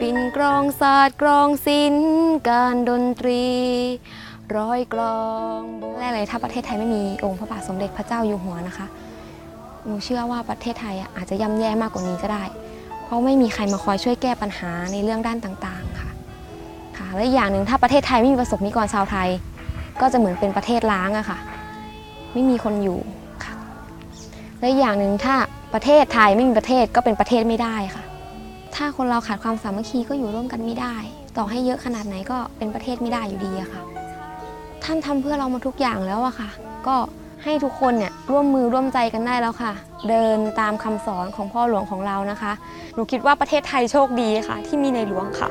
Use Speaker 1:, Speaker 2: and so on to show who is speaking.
Speaker 1: ปินกรองศาสตร์กรองศิลป์การดนตรี ร้อยกลองแรกเลยถ้าประเทศไทยไม่มีองค์พระบาทสมเด็จพระเจ้าอยู่หัวนะคะหนูเชื่อว่าประเทศไทยอะอาจจะย่ำแย่มากกว่านี้ก็ได้ เพราะไม่มีใครมาคอยช่วยแก้ปัญหาในเรื่องด้านต่างๆค่ะค่ะและอีกอย่างหนึ่งถ้าประเทศไทยไม่มีประสบนิกรชาวไทย ก็จะเหมือนเป็นประเทศล้างอะค่ะ ไม่มีคนอยู่ค่ะและอีกอย่างหนึ่งถ้าประเทศไทยไม่มีประเทศก็เป็นประเทศไม่ได้ค่ะ ถ้าคนเราขาดความสามัคคีก็อยู่ร่วมกันไม่ได้ ต่อให้เยอะขนาดไหนก็เป็นประเทศไม่ได้อยู่ดีอะค่ะ ท่านทำเพื่อเรามาทุกอย่างแล้วอะค่ะ ก็ให้ทุกคนเนี่ยร่วมมือร่วมใจกันได้แล้วค่ะ เดินตามคำสอนของพ่อหลวงของเรานะคะ หนูคิดว่าประเทศไทยโชคดีค่ะ ที่มีในหลวงค่ะ